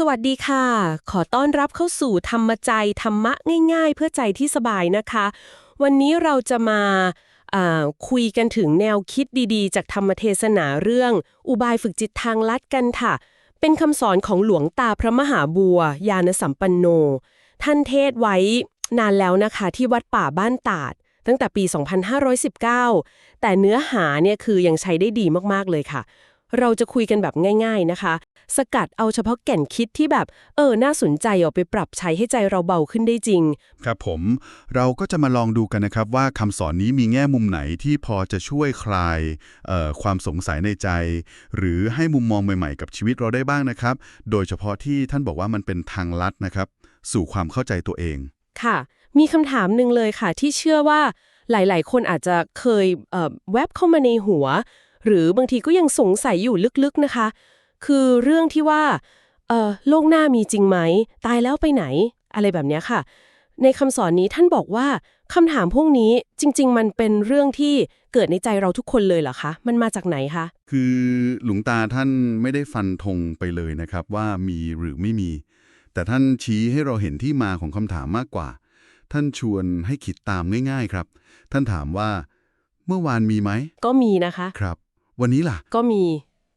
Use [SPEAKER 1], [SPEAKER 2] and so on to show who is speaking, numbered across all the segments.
[SPEAKER 1] สวัสดีค่ะ ขอต้อนรับเข้าสู่ธรรมใจธรรมะง่ายๆ เพื่อใจที่สบายนะคะ วันนี้เราจะมาคุยกันถึงแนวคิดดีๆ จากธรรมเทศนาเรื่อง อุบายฝึกจิตทางลัดกันค่ะ เป็นคำสอนของหลวงตาพระมหาบัวยานสัมปันโน ท่านเทศไว้นานแล้วนะคะที่วัดป่าบ้านตาด ตั้งแต่ปี 2519 แต่เนื้อหาเนี่ยคือยังใช้ได้ดีมากๆเลยค่ะ เราจะคุยกันแบบง่าย ๆนะคะ สกัดเอาเฉพาะแก่นคิดที่แบบ เออ น่าสนใจเอาไปปรับใช้ให้ใจเราเบาขึ้นได้จริง
[SPEAKER 2] ครับผมเราก็จะมาลองดูกันนะครับว่าคำสอนนี้มีแง่มุมไหนที่พอจะช่วยคลายเอ่อความสงสัยในใจ หรือให้มุมมองใหม่ๆ กับชีวิตเราได้บ้างนะครับ โดยเฉพาะที่ท่านบอกว่ามันเป็นทางลัดนะครับ สู่ความเข้าใจตัวเอง
[SPEAKER 1] ค่ะ มีคำถามหนึ่งเลยค่ะ ที่เชื่อว่าหลาย ๆ คนอาจจะเคยเอ่อแวบเข้ามาในหัว หรือบางทีก็ยังสงสัยอยู่ลึกๆนะคะ คือเรื่องที่ว่าเอ่อโลกหน้ามีจริงไหม ตายแล้วไปไหน อะไรแบบเนี้ยค่ะ ในคำสอนนี้ท่านบอกว่าคำถามพวกนี้จริง ๆ มันเป็นเรื่องที่เกิดในใจเราทุกคนเลยเหรอคะ มันมาจากไหนคะ
[SPEAKER 2] คือหลวงตาท่านไม่ได้ฟันธงไปเลยนะครับว่ามีหรือไม่มี แต่ท่านชี้ให้เราเห็นที่มาของคำถามมากกว่า ท่านชวนให้คิดตามง่าย ๆ ครับ ท่านถามว่า เมื่อวานมีไหม
[SPEAKER 1] ก็มีนะคะ
[SPEAKER 2] ครับ วันนี้ล่ะ
[SPEAKER 1] ก็มี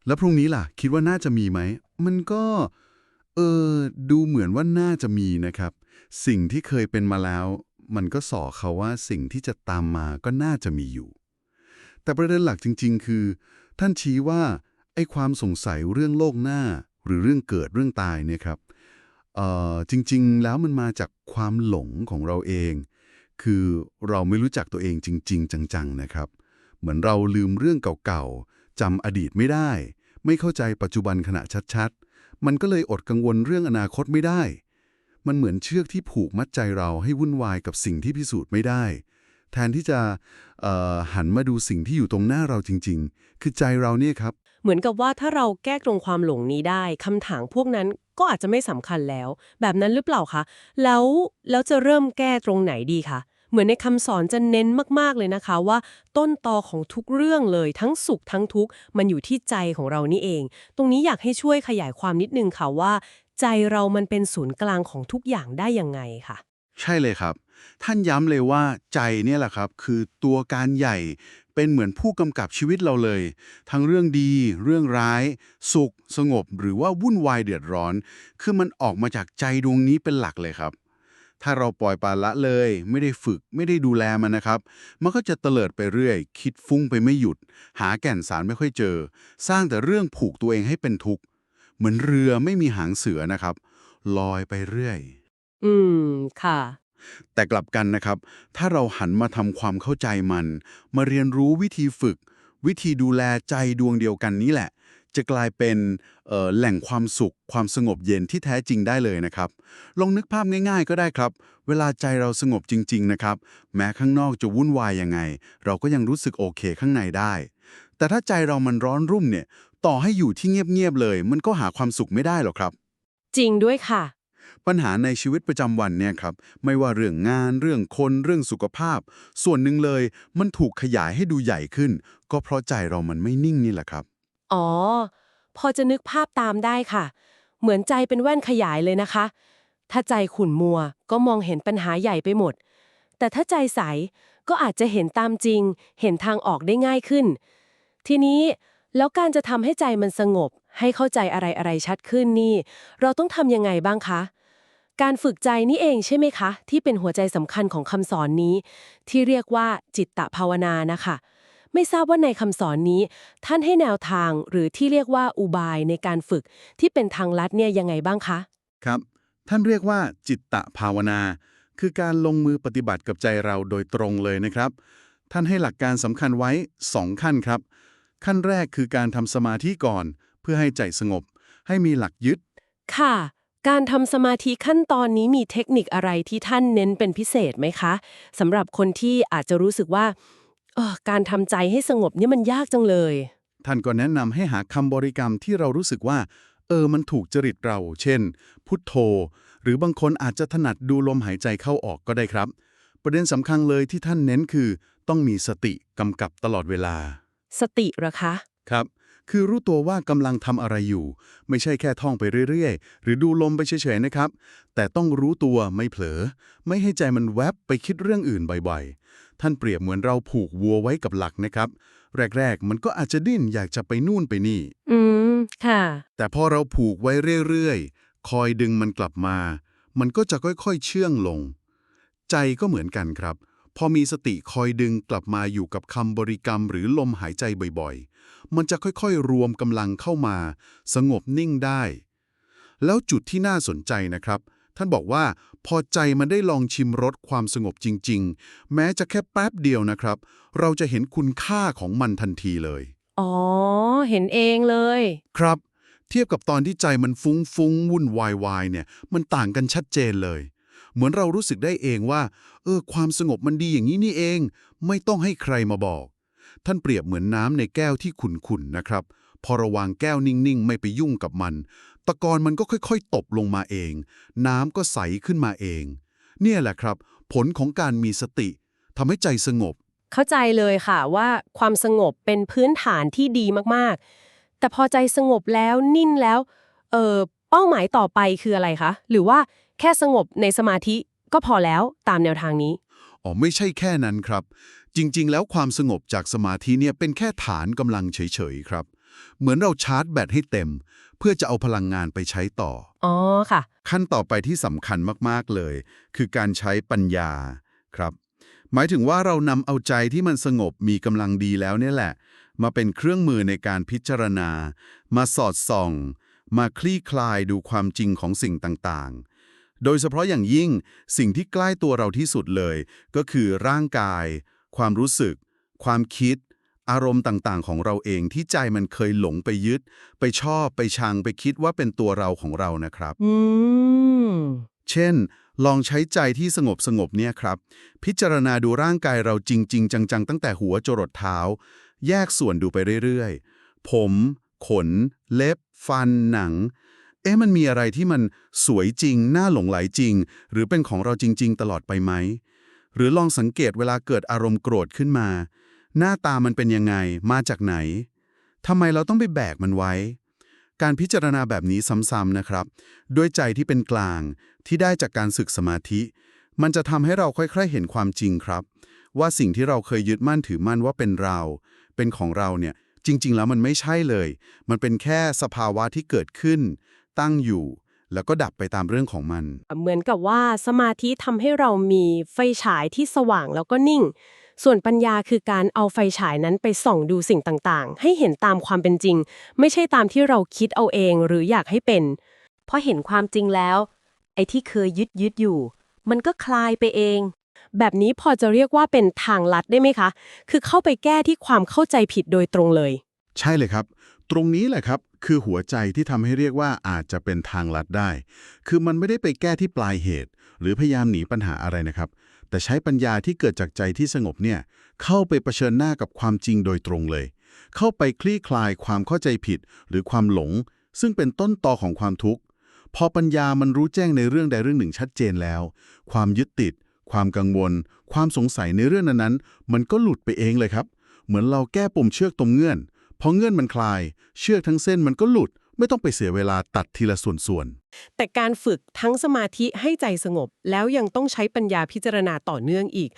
[SPEAKER 2] แล้วพรุ่งนี้ล่ะ คิดว่าน่าจะมีไหม มันก็ เออ ดูเหมือนว่าน่าจะมีนะครับ สิ่งที่เคยเป็นมาแล้ว มันก็สอเขาว่าสิ่งที่จะตามมาก็น่าจะมีอยู่ แต่ประเด็นหลักจริง ๆ คือ ท่านชี้ว่าไอ้ความสงสัยเรื่องโลกหน้า หรือเรื่องเกิดเรื่องตายเนี่ยครับเอ่อจริงๆ แล้วมันมาจากความหลงของเราเอง คือเราไม่รู้จักตัวเองจริง ๆ จังๆ นะครับ เหมือนเราลืมเรื่องเก่าๆจำอดีตไม่ได้ ไม่เข้าใจปัจจุบันขณะชัดๆ มันก็เลยอดกังวลเรื่องอนาคตไม่ได้ มันเหมือนเชือกที่ผูกมัดใจเราให้วุ่นวายกับสิ่งที่พิสูจน์ไม่ได้ แทนที่จะเอ่อหันมาดูสิ่งที่อยู่ตรงหน้าเราจริง ๆ คือใจเราเนี่ยครับ
[SPEAKER 1] เหมือนกับว่าถ้าเราแก้ตรงความหลงนี้ได้คำถามพวกนั้นก็อาจจะไม่สำคัญแล้ว แบบนั้นหรือเปล่าคะ แล้วแล้วจะเริ่มแก้ตรงไหนดีคะ เหมือนในคำสอนจะเน้นมากๆเลยนะคะว่า ต้นตอของทุกเรื่องเลย ทั้งสุขทั้งทุกข์มันอยู่ที่ใจของเรานี่เอง ตรงนี้อยากให้ช่วยขยายความนิดนึงค่ะว่า ใจเรามันเป็นศูนย์กลางของทุกอย่างได้ยังไงค่ะ
[SPEAKER 3] ใช่เลยครับ ท่านย้ำเลยว่าใจเนี่ยแหละครับ คือตัวการใหญ่เป็นเหมือนผู้กำกับชีวิตเราเลย ทั้งเรื่องดี เรื่องร้าย สุข สงบ หรือว่าวุ่นวายเดือดร้อน คือมันออกมาจากใจดวงนี้เป็นหลักเลยครับ ถ้าเราปล่อยปละละเลย ไม่ได้ฝึกไม่ได้ดูแลมันนะครับ มันก็จะเตลิดไปเรื่อย คิดฟุ้งไปไม่หยุด หาแก่นสารไม่ค่อยเจอ สร้างแต่เรื่องผูกตัวเองให้เป็นทุกข์เหมือนเรือไม่มีหางเสือนะครับ ลอยไปเรื่อย
[SPEAKER 1] อืม ค่ะ
[SPEAKER 3] แต่กลับกันนะครับ ถ้าเราหันมาทำความเข้าใจมัน มาเรียนรู้วิธีฝึก วิธีดูแลใจดวงเดียวกันนี้แหละ จะกลายเป็นเอ่อแหล่งความสุข ความสงบเย็นที่แท้จริงได้เลยนะครับ ลองนึกภาพง่ายๆ ก็ได้ครับ เวลาใจเราสงบจริง ๆ นะครับ แม้ข้างนอกจะวุ่นวายยังไง เราก็ยังรู้สึกโอเคข้างในได้ แต่ถ้าใจเรามันร้อนรุ่มเนี่ย ต่อให้อยู่ที่เงียบๆเลย มันก็หาความสุขไม่ได้หรอกครับ
[SPEAKER 1] จริงด้วยค่ะ
[SPEAKER 3] ปัญหาในชีวิตประจำวันเนี่ยครับ ไม่ว่าเรื่องงานเรื่องคนเรื่องสุขภาพ ส่วนหนึ่งเลย มันถูกขยายให้ดูใหญ่ขึ้น ก็เพราะใจเรามันไม่นิ่งนี่แหละครับ
[SPEAKER 1] อ๋อ พอจะนึกภาพตามได้ค่ะ เหมือนใจเป็นแว่นขยายเลยนะคะ ถ้าใจขุ่นมัวก็มองเห็นปัญหาใหญ่ไปหมด แต่ถ้าใจใสก็อาจจะเห็นตามจริง เห็นทางออกได้ง่ายขึ้น ทีนี้แล้วการจะทำให้ใจมันสงบ ให้เข้าใจอะไรอะไรชัดขึ้นนี่ เราต้องทำยังไงบ้างคะ การฝึกใจนี่เองใช่ไหมคะ ที่เป็นหัวใจสำคัญของคำสอนนี้ ที่เรียกว่าจิตตภาวนานะคะ ไม่ทราบว่าในคำสอนนี้ ท่านให้แนวทางหรือที่เรียกว่าอุบายในการฝึกที่เป็นทางลัดเนี่ยยังไงบ้างคะ
[SPEAKER 3] ครับ ท่านเรียกว่าจิตตภาวนา คือการลงมือปฏิบัติกับใจเราโดยตรงเลยนะครับ ท่านให้หลักการสำคัญไว้ 2 ขั้นครับ ขั้นแรกคือการทำสมาธิก่อน เพื่อให้ใจสงบ ให้มีหลักยึด
[SPEAKER 1] ค่ะการทำสมาธิขั้นตอนนี้มีเทคนิคอะไรที่ท่านเน้นเป็นพิเศษไหมคะสำหรับคนที่อาจจะรู้สึกว่า เออการทำใจให้สงบเนี่ยมันยากจังเลย
[SPEAKER 3] ท่านก็แนะนำให้หาคำบริกรรมที่เรารู้สึกว่า เออมันถูกจริตเรา เช่น พุทโธ หรือบางคนอาจจะถนัดดูลมหายใจเข้าออกก็ได้ครับ ประเด็นสำคัญเลยที่ท่านเน้นคือ ต้องมีสติกำกับตลอดเวลา
[SPEAKER 1] สติเหรอคะ
[SPEAKER 3] ครับ คือรู้ตัวว่ากำลังทำอะไรอยู่ ไม่ใช่แค่ท่องไปเรื่อยๆ หรือดูลมไปเฉยๆนะครับ แต่ต้องรู้ตัวไม่เผลอ ไม่ให้ใจมันแวบไปคิดเรื่องอื่นบ่อยๆ ท่านเปรียบเหมือนเราผูกวัวไว้กับหลักนะครับ แรก ๆ มันก็อาจจะดิ้นอยากจะไปนู่นไปนี่
[SPEAKER 1] อืม ค่ะ
[SPEAKER 3] แต่พอเราผูกไว้เรื่อยๆ คอยดึงมันกลับมา มันก็จะค่อยๆ เชื่องลง ใจก็เหมือนกันครับ พอมีสติคอยดึงกลับมาอยู่กับคำบริกรรมหรือลมหายใจบ่อยๆ มันจะค่อยๆ รวมกำลังเข้ามา สงบนิ่งได้ แล้วจุดที่น่าสนใจนะครับ ท่านบอกว่า พอใจมันได้ลองชิมรสความสงบจริง ๆ แม้จะแค่แป๊บเดียวนะครับ เราจะเห็นคุณค่าของมันทันทีเลย
[SPEAKER 1] อ๋อ เห็นเองเลย
[SPEAKER 3] ครับ เทียบกับตอนที่ใจมันฟุ้งฟุ้งวุ่นวายวายเนี่ย มันต่างกันชัดเจนเลย เหมือนเรารู้สึกได้เองว่า เออ ความสงบมันดีอย่างนี้นี่เอง ไม่ต้องให้ใครมาบอก ท่านเปรียบเหมือนน้ำในแก้วที่ขุ่นๆนะครับ พอระวางแก้วนิ่งๆ ไม่ไปยุ่งกับมัน ตะกอนมันก็ค่อยๆ ตบลงมาเอง น้ำก็ใสขึ้นมาเอง เนี่ยแหละครับ ผลของการมีสติทำให้ใจสงบ
[SPEAKER 1] เข้าใจเลยค่ะว่าความสงบเป็นพื้นฐานที่ดีมากๆ แต่พอใจสงบแล้วนิ่นแล้ว เออเป้าหมายต่อไปคืออะไรคะ หรือว่าแค่สงบในสมาธิก็พอแล้วตามแนวทางนี้
[SPEAKER 3] อ๋อไม่ใช่แค่นั้นครับ จริง ๆ แล้วความสงบจากสมาธิเนี่ยเป็นแค่ฐานกำลังเฉย ๆ ครับ เหมือนเราชาร์จแบตให้เต็ม เพื่อจะเอาพลังงานไปใช้ต่อ
[SPEAKER 1] อ๋อค่ะ
[SPEAKER 3] ขั้นต่อไปที่สำคัญมากๆเลย คือการใช้ปัญญาครับ หมายถึงว่าเรานำเอาใจที่มันสงบมีกำลังดีแล้วเนี่ยแหละ มาเป็นเครื่องมือในการพิจารณา มาสอดส่อง มาคลี่คลายดูความจริงของสิ่งต่างๆโดยเฉพาะอย่างยิ่งสิ่งที่ใกล้ตัวเราที่สุดเลย ก็คือร่างกาย ความรู้สึก ความคิด อารมณ์ต่างๆ ของเราเองที่ใจมันเคยหลงไปยึด ไปชอบไปชังไปคิดว่าเป็นตัวเราของเรานะครับ
[SPEAKER 1] อืม
[SPEAKER 3] เช่น ลองใช้ใจที่สงบสงบๆเนี่ยครับ พิจารณาดูร่างกายเราจริง ๆ จัง ๆ ตั้งแต่หัวจรดเท้า แยกส่วนดูไปเรื่อยๆ ผม ขน เล็บ ฟันหนัง เอ๊ะมันมีอะไรที่มันสวยจริง น่าหลงไหลจริง หรือเป็นของเราจริง ๆ ตลอดไปไหม หรือลองสังเกตเวลาเกิดอารมณ์โกรธขึ้นมา หน้าตามันเป็นยังไง มาจากไหนทำไมเราต้องไปแบกมันไว้ การพิจารณาแบบนี้ซ้ำๆนะครับ ด้วยใจที่เป็นกลางที่ได้จากการศึกสมาธิ มันจะทำให้เราค่อยๆเห็นความจริงครับ ว่าสิ่งที่เราเคยยึดมั่นถือมั่นว่าเป็นเรา เป็นของเราเนี่ยจริง ๆ แล้วมันไม่ใช่เลย มันเป็นแค่สภาวะที่เกิดขึ้น ตั้งอยู่ แล้วก็ดับไปตามเรื่องของมัน
[SPEAKER 1] เหมือนกับว่าสมาธิทำให้เรามีไฟฉายที่สว่างแล้วก็นิ่ง ส่วนปัญญาคือการเอาไฟฉายนั้นไปส่องดูสิ่งต่างๆ ให้เห็นตามความเป็นจริง ไม่ใช่ตามที่เราคิดเอาเองหรืออยากให้เป็น เพ
[SPEAKER 4] อเห็นความจริงแล้ว ไอ้ที่เคยยึดยึดอยู่ มันก็คลายไปเอง
[SPEAKER 1] แบบนี้พอจะเรียกว่าเป็นทางลัดได้ไหมคะ คือเข้าไปแก้ที่ความเข้าใจผิดโดยตรงเลย
[SPEAKER 3] ใช่เลยครับ ตรงนี้แหละครับ คือหัวใจที่ทำให้เรียกว่าอาจจะเป็นทางลัดได้ คือมันไม่ได้ไปแก้ที่ปลายเหตุ หรือพยายามหนีปัญหาอะไรนะครับ แต่ใช้ปัญญาที่เกิดจากใจที่สงบเนี่ยเข้าไปเผชิญหน้ากับความจริงโดยตรงเลย เข้าไปคลี่คลายความเข้าใจผิดหรือความหลง ซึ่งเป็นต้นตอของความทุกข์พอปัญญามันรู้แจ้งในเรื่องใดเรื่องหนึ่งชัดเจนแล้ว ความยึดติด ความกังวล ความสงสัยในเรื่องนั้นๆ มันก็หลุดไปเองเลยครับ เหมือนเราแก้ปมเชือกตรงเงื่อนพอเงื่อนมันคลาย เชือกทั้งเส้นมันก็หลุด ไม่ต้องไปเสียเวลาตัดทีละส่วน
[SPEAKER 1] แต่การฝึกทั้งสมาธิให้ใจสงบ แล้วยังต้องใช้ปัญญาพิจารณาต่อเนื่องอีก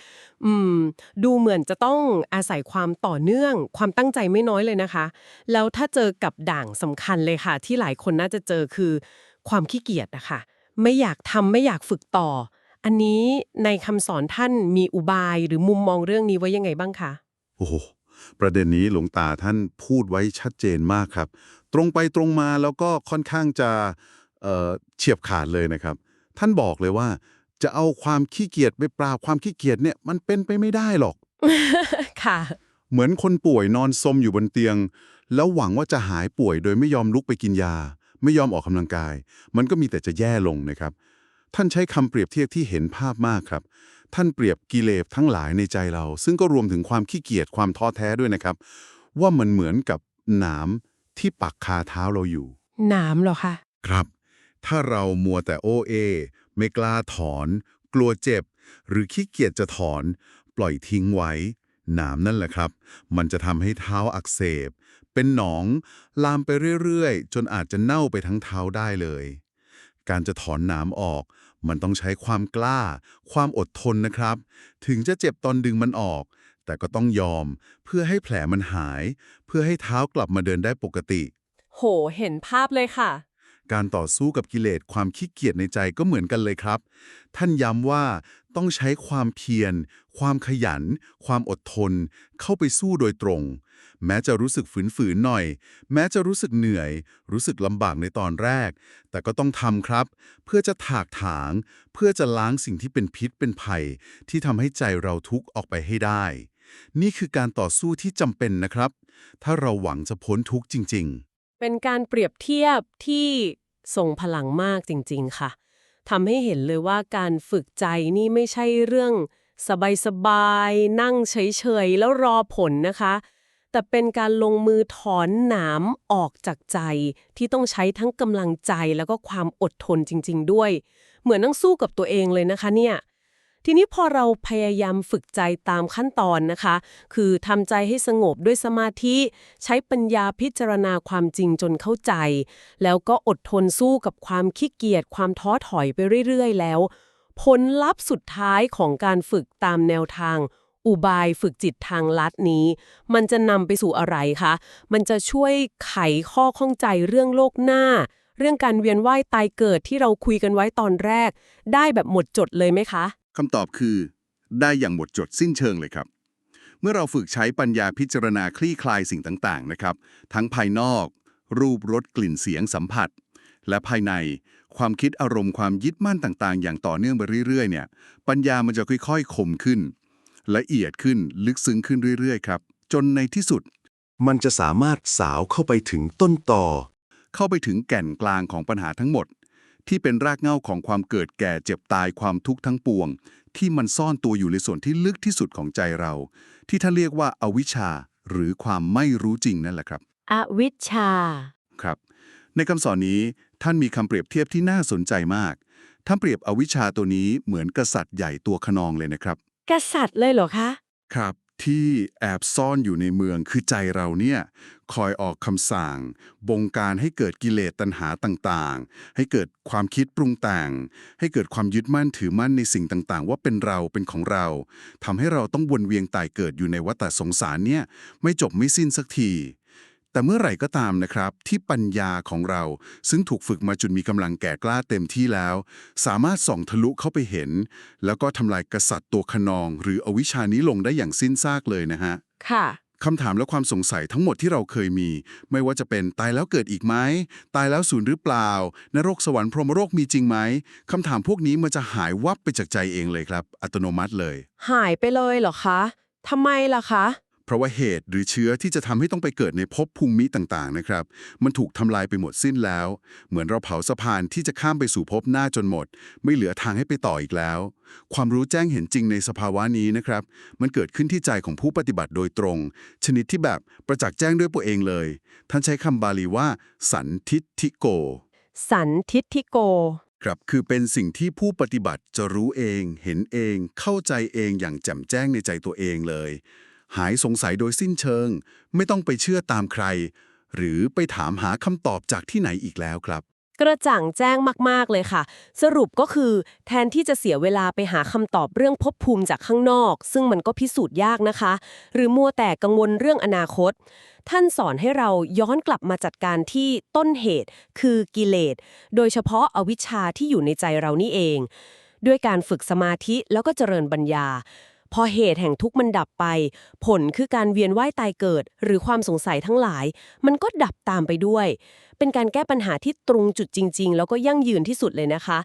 [SPEAKER 1] อืม ดูเหมือนจะต้องอาศัยความต่อเนื่อง ความตั้งใจไม่น้อยเลยนะคะ แล้วถ้าเจอกับด่างสำคัญเลยค่ะ ที่หลายคนน่าจะเจอคือ ความขี้เกียจนะคะ ไม่อยากทำไม่อยากฝึกต่อ อันนี้ในคำสอนท่านมีอุบายหรือมุมมองเรื่องนี้ไว้ยังไงบ้างคะ
[SPEAKER 3] ๆโอ้โห ประเด็นนี้หลวงตาท่านพูดไว้ชัดเจนมากครับ ตรงไปตรงมาแล้วก็ค่อนข้างจะเอ่อเฉียบขาดเลยนะครับ ท่านบอกเลยว่า จะเอาความขี้เกียจไปปราบความขี้เกียจเนี่ยมันเป็นไปไม่ได้หรอก
[SPEAKER 1] ค่ะ
[SPEAKER 3] เหมือนคนป่วยนอนซมอยู่บนเตียง แล้วหวังว่าจะหายป่วยโดยไม่ยอมลุกไปกินยา ไม่ยอมออกกำลังกาย มันก็มีแต่จะแย่ลงนะครับ ท่านใช้คำเปรียบเทียบที่เห็นภาพมากครับ ท่านเปรียบกิเลสทั้งหลายในใจเรา ซึ่งก็รวมถึงความขี้เกียจความท้อแท้ด้วยนะครับ ว่ามันเหมือนกับหนามที่ปักคาเท้าเราอยู่
[SPEAKER 1] หนามเหรอคะ
[SPEAKER 3] ครับ ถ้าเรามัวแต่โอเอ ไม่กล้าถอน กลัวเจ็บ หรือขี้เกียจจะถอน ปล่อยทิ้งไว้ หนามนั่นแหละครับ มันจะทำให้เท้าอักเสบ
[SPEAKER 2] เป็นหนอง ลามไปเรื่อยๆ จนอาจจะเน่าไปทั้งเท้าได้เลย การจะถอนหนามออก มันต้องใช้ความกล้า ความอดทนนะครับ ถึงจะเจ็บตอนดึงมันออก แต่ก็ต้องยอม เพื่อให้แผลมันหาย เพื่อให้เท้ากลับมาเดินได้ปกติ
[SPEAKER 1] โห เห็นภาพเลยค่ะ
[SPEAKER 2] การต่อสู้กับกิเลสความขี้เกียจในใจก็เหมือนกันเลยครับ ท่านย้ำว่า ต้องใช้ความเพียร ความขยัน ความอดทน เข้าไปสู้โดยตรง แม้จะรู้สึกฝืนๆหน่อย แม้จะรู้สึกเหนื่อย รู้สึกลำบากในตอนแรก แต่ก็ต้องทำครับ เพื่อจะถากถาง เพื่อจะล้างสิ่งที่เป็นพิษเป็นภัย ที่ทำให้ใจเราทุกข์ออกไปให้ได้ นี่คือการต่อสู้ที่จำเป็นนะครับ ถ้าเราหวังจะพ้นทุกข์จริง ๆ
[SPEAKER 1] เป็นการเปรียบเทียบที่ทรงพลังมากจริง ๆ ค่ะ ทำให้เห็นเลยว่าการฝึกใจนี่ไม่ใช่เรื่องสบายๆ นั่งเฉยๆ แล้วรอผลนะคะ แต่เป็นการลงมือถอนหนามออกจากใจ ที่ต้องใช้ทั้งกำลังใจแล้วก็ความอดทนจริง ๆ ด้วย เหมือนนั่งสู้กับตัวเองเลยนะคะเนี่ย ทีนี้พอเราพยายามฝึกใจตามขั้นตอนนะคะ คือทำใจให้สงบด้วยสมาธิใช้ปัญญาพิจารณาความจริงจนเข้าใจ แล้วก็อดทนสู้กับความขี้เกียจความท้อถอยไปเรื่อยๆ แล้ว ผลลัพธ์สุดท้ายของการฝึกตามแนวทาง อุบายฝึกจิตทางลัดนี้ มันจะนำไปสู่อะไรคะ มันจะช่วยไขข้อข้องใจเรื่องโลกหน้า เรื่องการเวียนว่ายตายเกิดที่เราคุยกันไว้ตอนแรก ได้แบบหมดจดเลยไหมคะ
[SPEAKER 3] คำตอบคือ ได้อย่างหมดจดสิ้นเชิงเลยครับ เมื่อเราฝึกใช้ปัญญาพิจารณาคลี่คลายสิ่งต่างๆนะครับ ทั้งภายนอก รูปรสกลิ่นเสียงสัมผัส และภายในความคิดอารมณ์ความยึดมั่นต่างๆ อย่างต่อเนื่องไปเรื่อยๆเนี่ยปัญญามันจะค่อยๆคมขึ้น ละเอียดขึ้นลึกซึ้งขึ้นเรื่อยๆครับจนในที่สุด
[SPEAKER 5] มันจะสามารถสาวเข้าไปถึงต้นต่อ
[SPEAKER 3] เข้าไปถึงแก่นกลางของปัญหาทั้งหมด ที่เป็นรากเหง้าของความเกิดแก่เจ็บตายความทุกข์ทั้งปวง ที่มันซ่อนตัวอยู่ในส่วนที่ลึกที่สุดของใจเรา ที่ท่านเรียกว่าอาวิชชา หรือความไม่รู้จริงนั่นแหละครับ
[SPEAKER 4] อวิชชา
[SPEAKER 3] ครับ ในคำสอนนี้ท่านมีคำเปรียบเทียบที่น่าสนใจมาก ท่านเปรียบอวิชชาตัวนี้เหมือนกษัตริย์ใหญ่ตัวขนองเลยนะครับ
[SPEAKER 4] กษัตริย์เลยเหรอคะ
[SPEAKER 3] ครับ ที่แอบซ่อนอยู่ในเมืองคือใจเราเนี่ยคอยออกคำสั่ง บงการให้เกิดกิเลสตัณหาต่างๆ ให้เกิดความคิดปรุงแต่ง ให้เกิดความยึดมั่นถือมั่นในสิ่งต่างๆ ว่าเป็นเราเป็นของเราทำให้เราต้องวนเวียนตายเกิดอยู่ในวัฏสงสารเนี่ยไม่จบไม่สิ้นสักที แต่เมื่อไหร่ก็ตามนะครับ ที่ปัญญาของเรา ซึ่งถูกฝึกมาจนมีกำลังแก่กล้าเต็มที่แล้ว สามารถส่องทะลุเข้าไปเห็น แล้วก็ทำลายกษัตริย์ตัวขนอง หรืออวิชชานี้ลงได้อย่างสิ้นซากเลยนะฮะ
[SPEAKER 1] ค่ะ
[SPEAKER 3] คำถามและความสงสัยทั้งหมดที่เราเคยมี ไม่ว่าจะเป็นตายแล้วเกิดอีกไหมตายแล้วสูญหรือเปล่า นรกสวรรค์พรหมโลกมีจริงไหมคำถามพวกนี้มันจะหายวับไปจากใจเองเลยครับ อัตโนมัติเลย
[SPEAKER 1] หายไปเลยเหรอคะทำไมล่ะคะ
[SPEAKER 3] เพราะว่าเหตุหรือเชื้อที่จะทำให้ต้องไปเกิดในภพภูมิต่างๆนะครับ มันถูกทำลายไปหมดสิ้นแล้ว เหมือนเราเผาสะพานที่จะข้ามไปสู่ภพหน้าจนหมด ไม่เหลือทางให้ไปต่ออีกแล้ว ความรู้แจ้งเห็นจริงในสภาวะนี้นะครับ มันเกิดขึ้นที่ใจของผู้ปฏิบัติโดยตรง ชนิดที่แบบประจักษ์แจ้งด้วยตัวเองเลย ท่านใช้คำบาลีว่า สันทิฏฐิโก
[SPEAKER 1] สันทิฏฐิโก
[SPEAKER 3] ครับคือเป็นสิ่งที่ผู้ปฏิบัติจะรู้เอง เห็นเอง เข้าใจเองอย่างแจ่มแจ้งในใจตัวเองเลย หายสงสัยโดยสิ้นเชิง ไม่ต้องไปเชื่อตามใคร หรือไปถามหาคำตอบจากที่ไหนอีกแล้วครับ
[SPEAKER 1] กระจ่างแจ้งมาก ๆ เลยค่ะ สรุปก็คือ แทนที่จะเสียเวลาไปหาคำตอบเรื่องภพภูมิจากข้างนอก ซึ่งมันก็พิสูจน์ยากนะคะ หรือมัวแต่กังวลเรื่องอนาคต ท่านสอนให้เราย้อนกลับมาจัดการที่ต้นเหตุ คือกิเลส โดยเฉพาะอวิชชาที่อยู่ในใจเรานี่เอง ด้วยการฝึกสมาธิแล้วก็เจริญปัญญา พอเหตุแห่งทุกข์มันดับไป ผลคือการเวียนว่ายตายเกิด หรือความสงสัยทั้งหลาย มันก็ดับตามไปด้วย เป็นการแก้ปัญหาที่ตรงจุดจริง ๆ แล้วก็ยั่งยืนที่สุดเลยนะคะ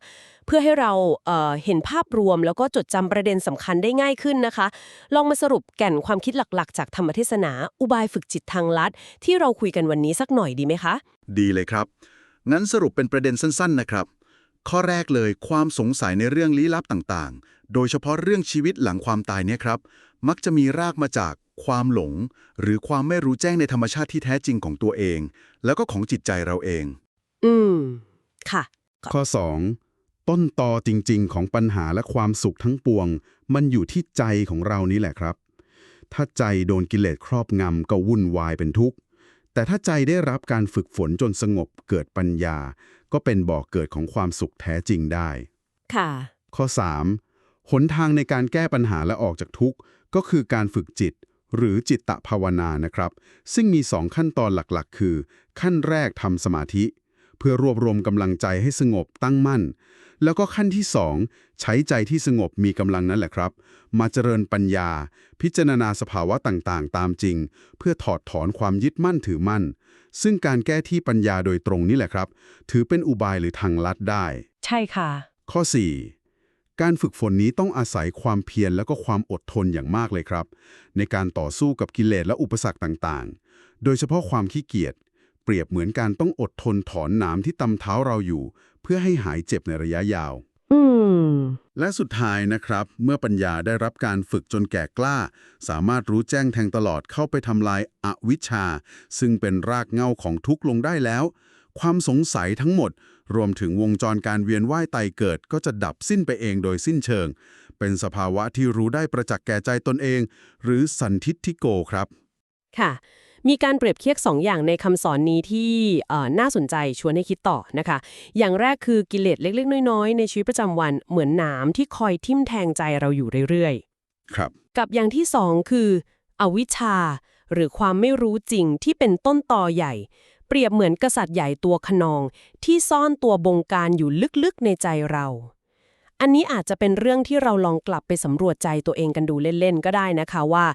[SPEAKER 1] เพื่อให้เราเเห็นภาพรวมแล้วก็จดจำประเด็นสำคัญได้ง่ายขึ้นนะคะ ลองมาสรุปแก่นความคิดหลักๆ จากธรรมเทศนา อุบายฝึกจิตทางลัด ที่เราคุยกันวันนี้สักหน่อยดีไหมคะ
[SPEAKER 3] ดีเลยครับ งั้นสรุปเป็นประเด็นสั้น ๆ นะครับ ข้อแรกเลยความสงสัยในเรื่องลี้ลับต่างๆ โดยเฉพาะเรื่องชีวิตหลังความตายเนี่ยครับ มักจะมีรากมาจากความหลง หรือความไม่รู้แจ้งในธรรมชาติที่แท้จริงของตัวเอง แล้วก็ของจิตใจเราเอง
[SPEAKER 1] อืม ค่ะ
[SPEAKER 6] ข้อ 2. ต้นตอจริง ๆ ของปัญหาและความสุขทั้งปวง มันอยู่ที่ใจของเรานี่แหละครับ ถ้าใจโดนกิเลสครอบงำก็วุ่นวายเป็นทุกข์
[SPEAKER 3] แต่ถ้าใจได้รับการฝึกฝนจนสงบเกิดปัญญา ก็เป็นบ่อกเกิดของความสุขแท้จริงได้
[SPEAKER 7] ค่ะ
[SPEAKER 3] ข้อ 3. หนทางในการแก้ปัญหาและออกจากทุกข์ ก็คือการฝึกจิต หรือจิตตภาวนานะครับ ซึ่งมี2ขั้นตอนหลักๆ คือ ขั้นแรกทำสมาธิ เพื่อรวบรวมกำลังใจให้สงบตั้งมั่น แล้วก็ขั้นที่ 2 ใช้ใจที่สงบมีกำลังนั่นแหละครับ มาเจริญปัญญา พิจารณาสภาวะต่างๆ ตามจริง เพื่อถอดถอนความยึดมั่นถือมั่น ซึ่งการแก้ที่ปัญญาโดยตรงนี่แหละครับ ถือเป็นอุบายหรือทางลัดได้
[SPEAKER 1] ใช่ค่ะ
[SPEAKER 3] ข้อ 4. การฝึกฝนนี้ต้องอาศัยความเพียรและก็ความอดทนอย่างมากเลยครับ ในการต่อสู้กับกิเลสและอุปสรรคต่างๆ โดยเฉพาะความขี้เกียจเปรียบเหมือนการต้องอดทนถอนหนามที่ตำเท้าเราอยู่ เพื่อให้หายเจ็บในระยะยาว
[SPEAKER 7] อืม
[SPEAKER 3] และสุดท้ายนะครับ เมื่อปัญญาได้รับการฝึกจนแก่กล้า สามารถรู้แจ้งแทงตลอดเข้าไปทำลายอวิชชา ซึ่งเป็นรากเหง้าของทุกข์ลงได้แล้ว ความสงสัยทั้งหมด รวมถึงวงจรการเวียนว่ายตายเกิด ก็จะดับสิ้นไปเองโดยสิ้นเชิง เป็นสภาวะที่รู้ได้ประจักษ์แก่ใจตนเอง หรือสันทิฏฐิโกครับ
[SPEAKER 1] ค่ะ มีการเปรียบเทียบสองอย่างในคำสอนนี้ที่เอ่อน่าสนใจชวนให้คิดต่อนะคะ อย่างแรกคือกิเลสเล็กๆ น้อยๆ ในชีวิตประจำวันเหมือนหนามที่คอยทิ่มแทงใจเราอยู่เรื่อยๆ
[SPEAKER 3] ครับ
[SPEAKER 1] กับอย่างที่สองคือ อวิชชา หรือความไม่รู้จริงที่เป็นต้นตอใหญ่ เปรียบเหมือนกษัตริย์ใหญ่ตัวขนอง ที่ซ่อนตัวบงการอยู่ลึกๆในใจเราอันนี้อาจจะเป็นเรื่องที่เราลองกลับไปสำรวจใจตัวเองกันดูเล่น ๆ ก็ได้นะคะว่า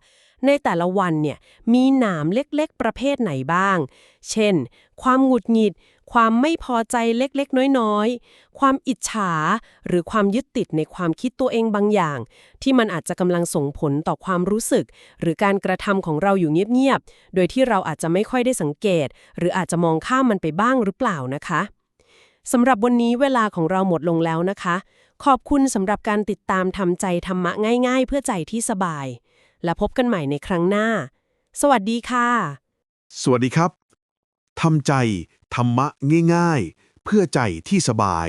[SPEAKER 1] ในแต่ละวันเนี่ยมีหนามเล็กๆ ประเภทไหนบ้าง เช่น ความหงุดหงิด ความไม่พอใจเล็กๆ น้อยๆ ความอิจฉา หรือความยึดติดในความคิดตัวเองบางอย่าง ที่มันอาจจะกำลังส่งผลต่อความรู้สึก หรือการกระทำของเราอยู่เงียบๆ โดยที่เราอาจจะไม่ค่อยได้สังเกต หรืออาจจะมองข้ามมันไปบ้างหรือเปล่านะคะสำหรับวันนี้เวลาของเราหมดลงแล้วนะคะ ขอบคุณสำหรับการติดตามทำใจธรรมะง่าย ๆ เพื่อใจที่สบาย และพบกันใหม่ในครั้งหน้า สวัสดีค่ะ
[SPEAKER 8] สวัสดีครับ ทำใจ ธรรมะง่าย ๆ เพื่อใจที่สบาย